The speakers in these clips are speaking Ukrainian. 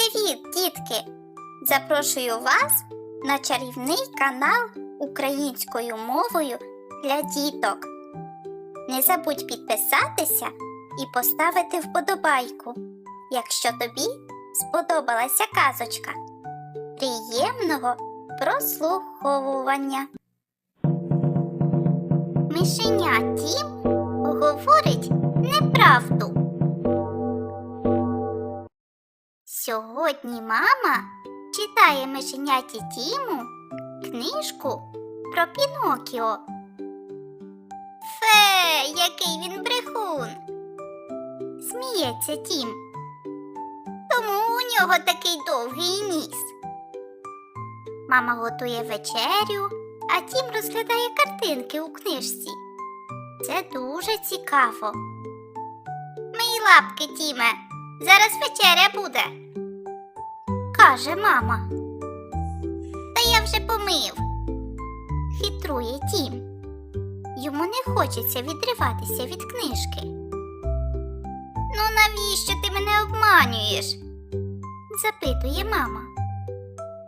Привіт, дітки! Запрошую вас на чарівний канал українською мовою для діток. Не забудь підписатися і поставити вподобайку, якщо тобі сподобалася казочка. Приємного прослуховування. Мишеня Тім говорить неправду. Сьогодні мама читає мишеняті Тіму книжку про Пінокіо. Фе, який він брехун. Сміється Тім. Тому у нього такий довгий ніс. Мама готує вечерю, а Тім розглядає картинки у книжці. Це дуже цікаво. Мої лапки, Тіме, зараз вечеря буде каже мама. Та я вже помив. Хитрує тім. Йому не хочеться відриватися від книжки. Ну, навіщо ти мене обманюєш? запитує мама.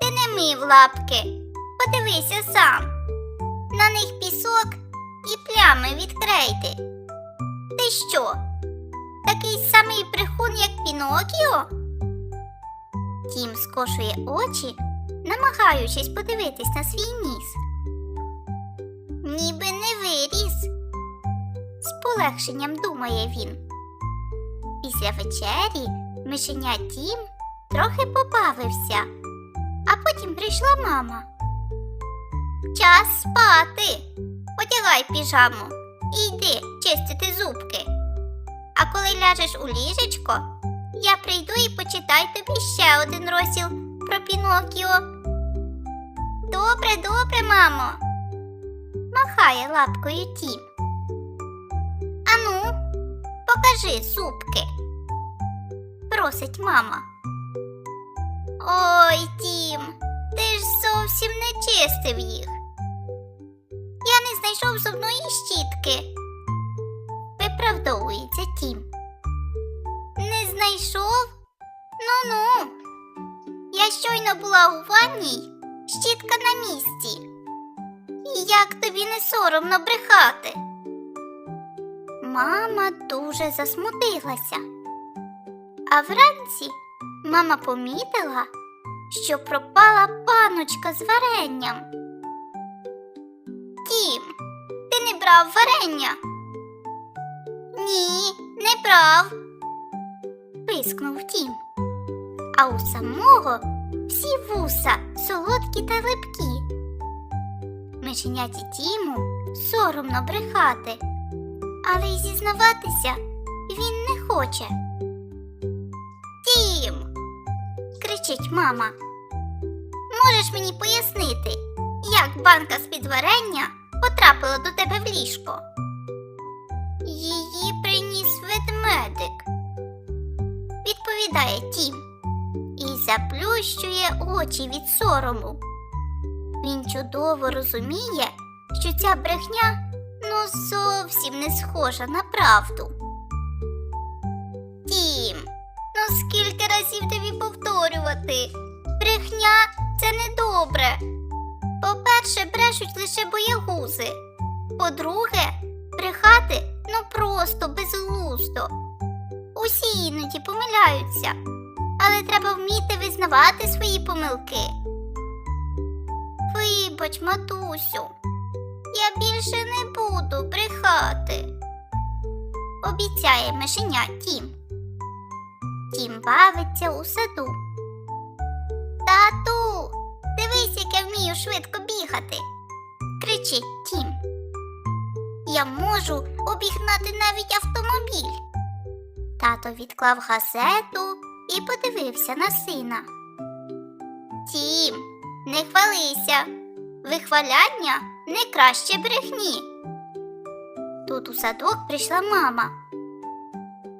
Ти не мив лапки. Подивися сам. На них пісок і плями від крейди. Ти що? Такий самий брехун, як Пінокіо? Тім скошує очі, намагаючись подивитись на свій ніс. Ніби не виріс. З полегшенням думає він. Після вечері мишеня Тім трохи побавився, а потім прийшла мама. Час спати. Одягай піжаму і йди чистити зубки. А коли ляжеш у ліжечко, я прийду і почитаю тобі ще один розділ про Пінокіо. Добре, добре, мамо. Махає лапкою Тім. Ану, покажи зубки. Просить мама. Ой, Тім, ти ж зовсім не чистив їх. Я не знайшов зубної щітки. Виправдовується Тім. Знайшов? Ну-ну. Я щойно була у ванній, щітка на місці. Як тобі не соромно брехати? Мама дуже засмутилася. А вранці мама помітила, що пропала паночка з варенням. Тім, ти не брав варення? Ні, не брав пискнув Тім. А у самого всі вуса солодкі та липкі. Мишеняті Тіму соромно брехати, але й зізнаватися він не хоче. Тім. кричить мама. Можеш мені пояснити, як банка з-під варення потрапила до тебе в ліжко? Її приніс ведмедик відповідає Тім і заплющує очі від сорому. Він чудово розуміє, що ця брехня ну зовсім не схожа на правду. Тім, ну скільки разів тобі повторювати? Брехня це недобре. По-перше, брешуть лише боягузи. По-друге, брехати ну просто безглуздо. Усі іноді помиляються, але треба вміти визнавати свої помилки. Вибач, матусю, я більше не буду брехати, обіцяє мишеня Тім. Тім бавиться у саду. Тату, дивись, як я вмію швидко бігати, кричить Тім. Я можу обігнати навіть автомобіль. Тато відклав газету і подивився на сина. Тім, не хвалися. Вихваляння не краще брехні. Тут у садок прийшла мама.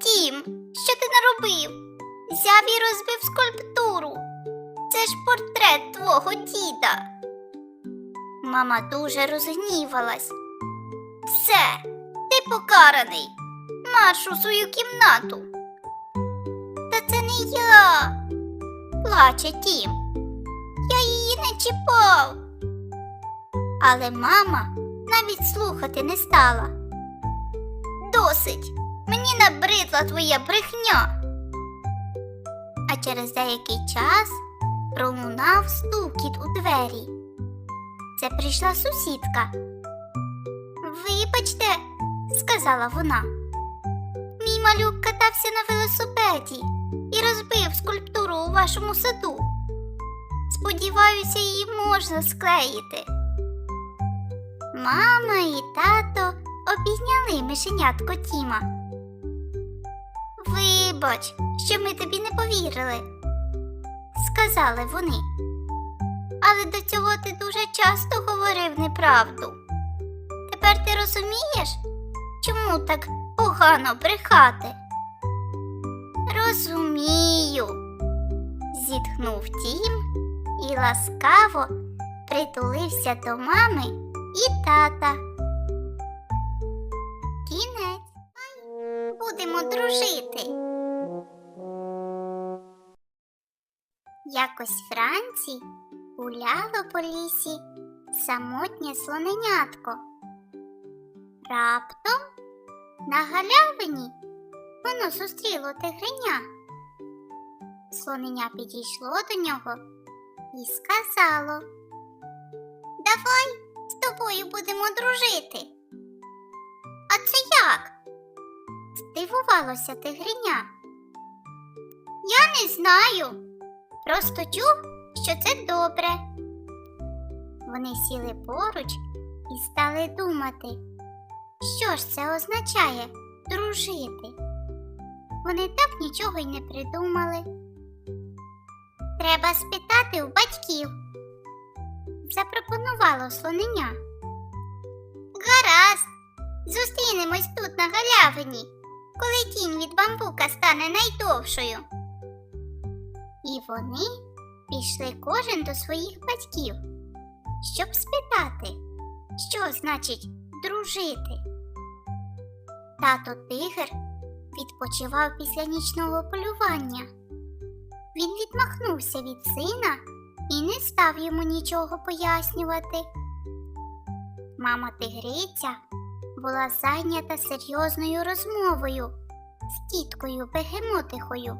Тім, що ти наробив? Взяв і розбив скульптуру. Це ж портрет твого діда. Мама дуже розгнівалась. Все, ти покараний марш у свою кімнату. Та це не я. плаче Тім. Я її не чіпав. Але мама навіть слухати не стала. Досить, мені набридла твоя брехня. А через деякий час пролунав стукіт у двері. Це прийшла сусідка. Вибачте, сказала вона. Малюк катався на велосипеді і розбив скульптуру у вашому саду. Сподіваюся, її можна склеїти. Мама і тато обійняли мишенятко Тіма. Вибач, що ми тобі не повірили, сказали вони. Але до цього ти дуже часто говорив неправду. Тепер ти розумієш, чому так погано брехати? Розумію, зітхнув Тім і ласкаво притулився до мами і тата. Кінець. Будемо дружити. Якось вранці гуляло по лісі самотнє слоненятко. Раптом на галявині воно зустріло тигриня. Слоненя підійшло до нього і сказало Давай з тобою будемо дружити. А це як? Здивувалося тигриня. Я не знаю. Просто чув, що це добре. Вони сіли поруч і стали думати, що ж це означає дружити. Вони так нічого й не придумали. Треба спитати у батьків. Запропонувало слоненя. Гаразд, зустрінемось тут на галявині, коли тінь від бамбука стане найдовшою. І вони пішли кожен до своїх батьків, щоб спитати, що значить дружити. Тато тигр відпочивав після нічного полювання. Він відмахнувся від сина і не став йому нічого пояснювати. Мама тигриця була зайнята серйозною розмовою з тіткою бегемотихою.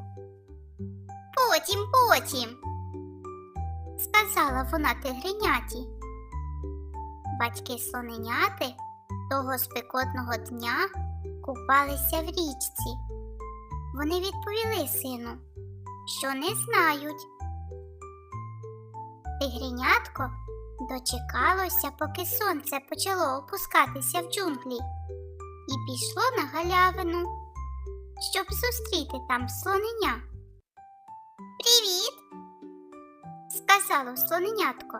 Потім, потім, сказала вона тигриняті. Батьки слоненяти того спекотного дня купалися в річці. Вони відповіли сину, що не знають. Тигренятко дочекалося, поки сонце почало опускатися в джунглі, і пішло на галявину, щоб зустріти там слоненя. Привіт, сказало слоненятко.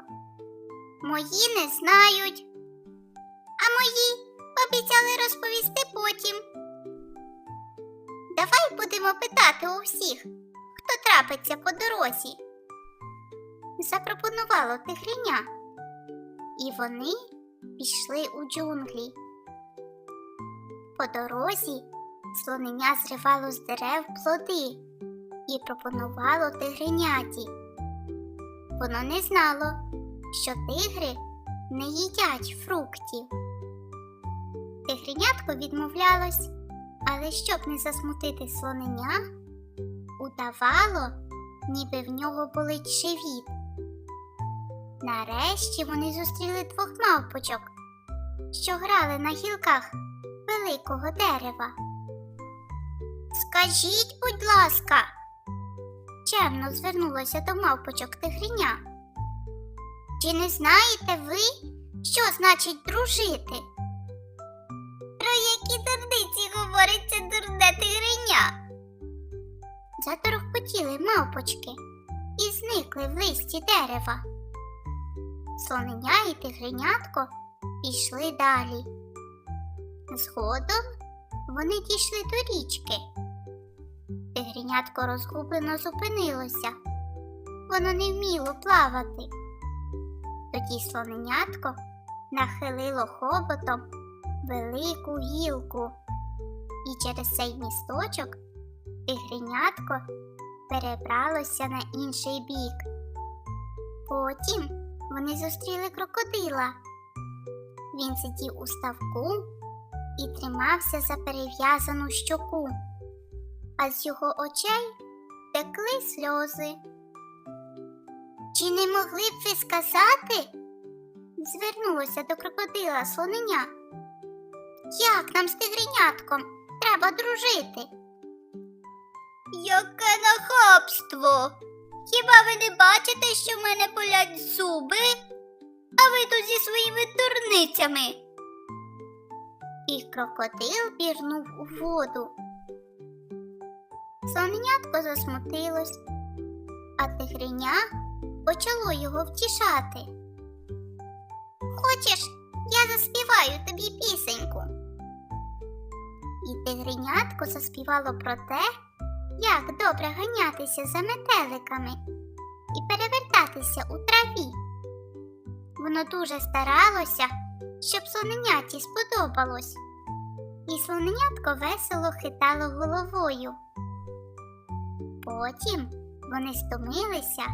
Мої не знають, а мої обіцяли розповісти потім. Давай будемо питати у всіх, хто трапиться по дорозі. Запропонувало тигриня, і вони пішли у джунглі. По дорозі слоненя зривало з дерев плоди і пропонувало тигриняті. Воно не знало, що тигри не їдять фруктів. Тигренятко відмовлялось, але щоб не засмутити слоненя, удавало, ніби в нього болить живіт. Нарешті вони зустріли двох мавпочок, що грали на гілках великого дерева. Скажіть, будь ласка, чемно звернулася до мавпочок тигриня. Чи не знаєте ви, що значить дружити? Які дурниці говорить це дурне тигриня? Заторохпотіли мавпочки і зникли в листі дерева. Слоненя і тигренятко пішли далі. Згодом вони дійшли до річки. Тигренятко розгублено зупинилося. Воно не вміло плавати. Тоді слоненятко нахилило хоботом велику гілку, і через цей місточок тигренятко перебралося на інший бік. Потім вони зустріли крокодила. Він сидів у ставку і тримався за перев'язану щоку, а з його очей текли сльози. Чи не могли б ви сказати? Звернулося до крокодила слоненя. Як нам з тигренятком треба дружити? Яке нахабство! Хіба ви не бачите, що в мене болять зуби? А ви тут зі своїми дурницями. І крокодил пірнув у воду. Слоненятко засмутилось, а тигриня почало його втішати. Хочеш, я заспіваю тобі пісеньку. І тигренятко заспівало про те, як добре ганятися за метеликами і перевертатися у траві. Воно дуже старалося, щоб слоненяті сподобалось, і слоненятко весело хитало головою. Потім вони стомилися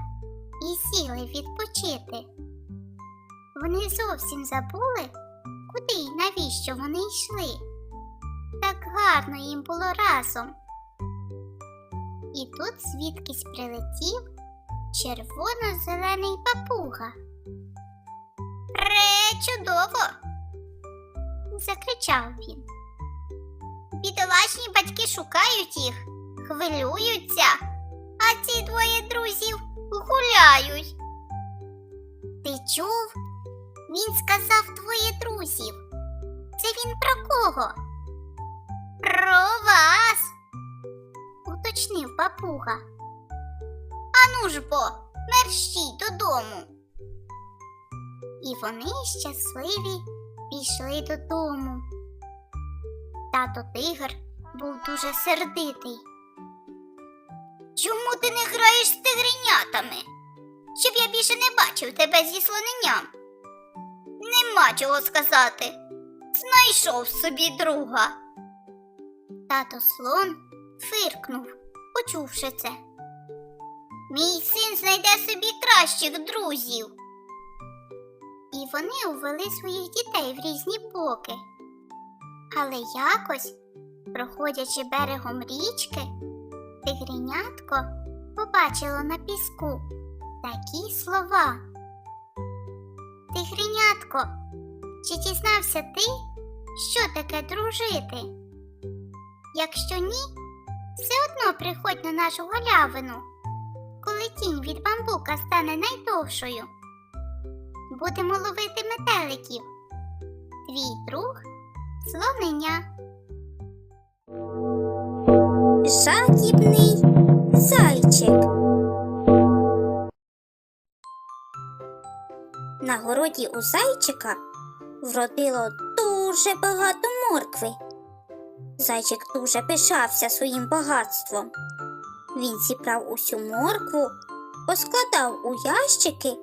і сіли відпочити. Вони зовсім забули, куди й навіщо вони йшли. Гарно їм було разом. І тут звідкись прилетів червоно-зелений папуга. Пречудово! закричав він. Бідолашні батьки шукають їх, хвилюються, а ці двоє друзів гуляють. Ти чув? Він сказав двоє друзів. Це він про кого? Про вас, уточнив папуга. Ану ж бо, мерщій додому. І вони щасливі пішли додому. Тато тигр був дуже сердитий. Чому ти не граєш з тигренятами? Щоб я більше не бачив тебе зі слоненням. Нема чого сказати. Знайшов собі друга. Тато слон фиркнув, почувши це. Мій син знайде собі кращих друзів. І вони увели своїх дітей в різні боки. Але якось, проходячи берегом річки, тигренятко побачило на піску такі слова. Тигренятко, чи дізнався ти, що таке дружити? Якщо ні, все одно приходь на нашу галявину, коли тінь від бамбука стане найдовшою. Будемо ловити метеликів. Твій друг слонення. Жадібний зайчик. На городі у зайчика вродило дуже багато моркви. Зайчик дуже пишався своїм багатством. Він зібрав усю моркву, поскладав у ящики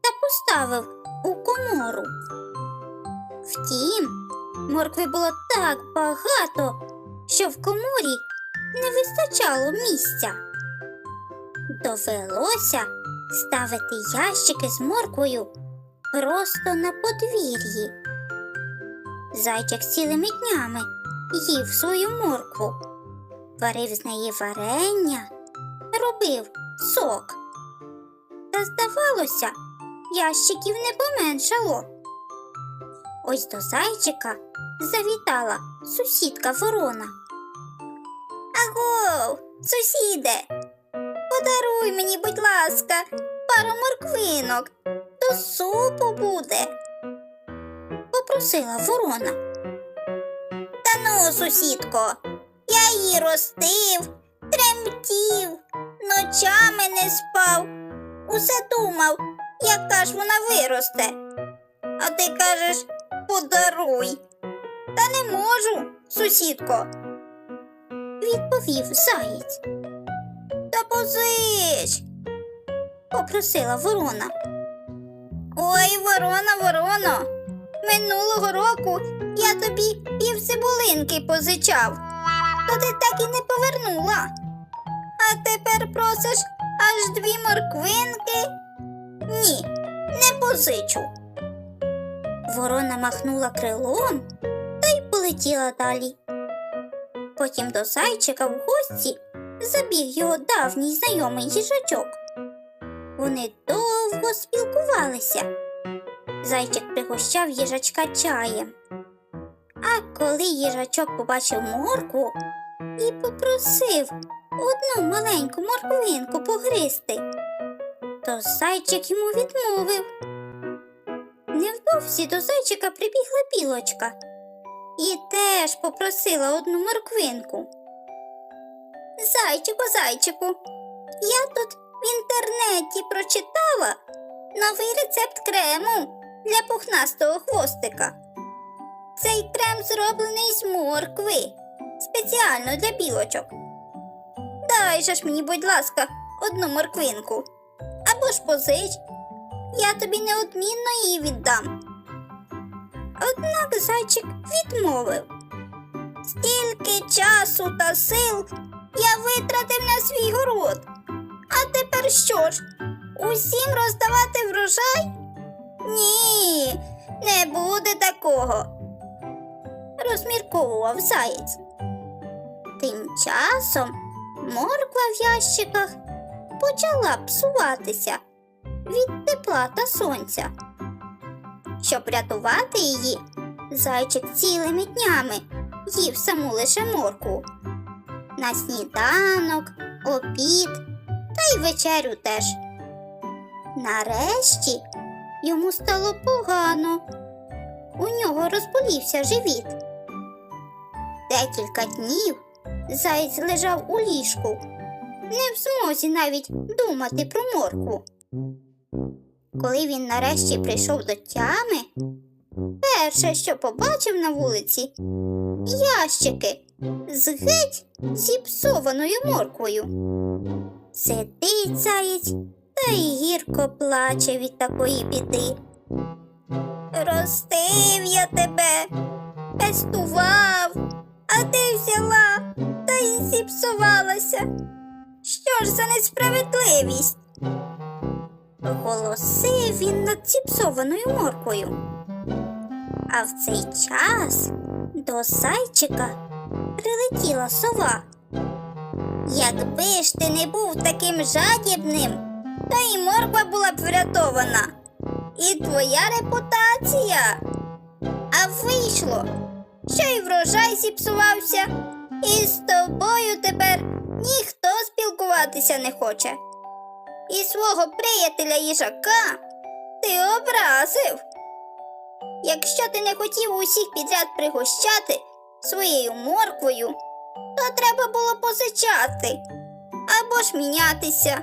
та поставив у комору. Втім, моркви було так багато, що в коморі не вистачало місця. Довелося ставити ящики з морквою просто на подвір'ї. Зайчик цілими днями їв свою моркву, варив з неї варення, робив сок. Та, здавалося, ящиків не поменшало. Ось до зайчика завітала сусідка ворона. Аго, сусіде, подаруй мені, будь ласка, пару морквинок, то супу буде. Попросила ворона. Ну, сусідко, я її ростив, тремтів, ночами не спав, усе думав, яка ж вона виросте. А ти кажеш, подаруй. Та не можу, сусідко. Відповів заєць. Та позич, попросила ворона. Ой, ворона, ворона, минулого року я тобі пів цибулинки позичав, то ти так і не повернула. А тепер просиш аж дві морквинки? Ні, не позичу. Ворона махнула крилом та й полетіла далі. Потім до зайчика в гості забіг його давній знайомий їжачок. Вони довго спілкувалися. Зайчик пригощав їжачка чаєм. А коли їжачок побачив моркву і попросив одну маленьку морквинку погризти, то зайчик йому відмовив. Невдовзі до зайчика прибігла білочка і теж попросила одну морквинку. Зайчику, зайчику, я тут в інтернеті прочитала новий рецепт крему для пухнастого хвостика. Цей крем зроблений з моркви, спеціально для білочок. Дай же ж мені, будь ласка, одну морквинку. Або ж позич, я тобі неодмінно її віддам. Однак зайчик відмовив. Стільки часу та сил я витратив на свій город. А тепер що ж? Усім роздавати врожай? Ні, не буде такого. Розмірковував заєць. Тим часом морква в ящиках почала псуватися від тепла та сонця. Щоб рятувати її, зайчик цілими днями їв саму лише моркву. На сніданок, обід та й вечерю теж. Нарешті йому стало погано. У нього розболівся живіт. Декілька днів заєць лежав у ліжку, не в змозі навіть думати про моркву. Коли він нарешті прийшов до тями, перше, що побачив на вулиці, ящики з геть зіпсованою морквою. Сидить заєць та й гірко плаче від такої біди. Ростив я тебе, пестував, а ти взяла та й зіпсувалася. Що ж за несправедливість? Голосив він над зіпсованою морквою. А в цей час до зайчика прилетіла сова. Якби ж ти не був таким жадібним, то і морква була б врятована. І твоя репутація. А вийшло, що й врожай зіпсувався, і з тобою тепер ніхто спілкуватися не хоче. І свого приятеля їжака ти образив. Якщо ти не хотів усіх підряд пригощати своєю морквою, то треба було позичати або ж мінятися.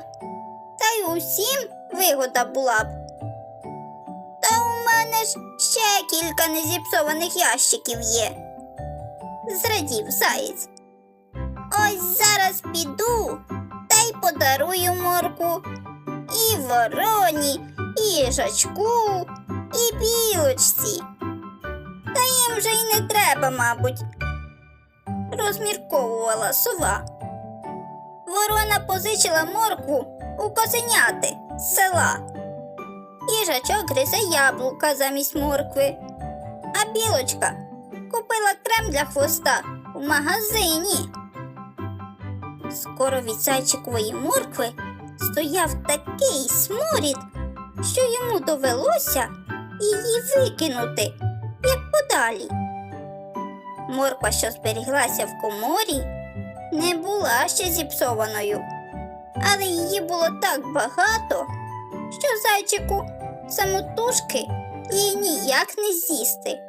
Та й усім вигода була б. Ж ще кілька незіпсованих ящиків є. Зрадів заєць. Ось зараз піду та й подарую морку і вороні, і їжачку, і білочці. Та їм вже й не треба, мабуть, розмірковувала сова. Ворона позичила моркву у козеняти з села. Їжачок гризе яблука замість моркви, а білочка купила крем для хвоста у магазині. Скоро від зайчикової моркви стояв такий сморід, що йому довелося її викинути, як подалі. Морква, що зберіглася в коморі, не була ще зіпсованою, але її було так багато, що зайчику самотужки її ніяк не з'їсти.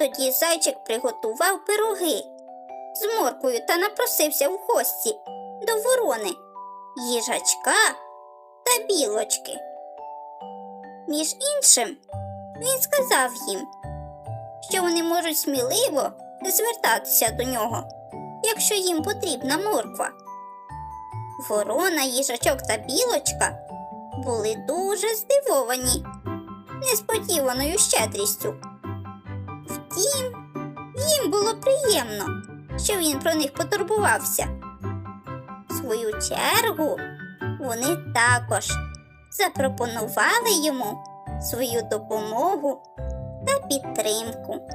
Тоді зайчик приготував пироги з морквою та напросився в гості до ворони, їжачка та білочки. Між іншим, він сказав їм, що вони можуть сміливо звертатися до нього, якщо їм потрібна морква. Ворона, їжачок та білочка були дуже здивовані несподіваною щедрістю. Втім, їм було приємно, що він про них потурбувався. свою чергу вони також запропонували йому свою допомогу та підтримку.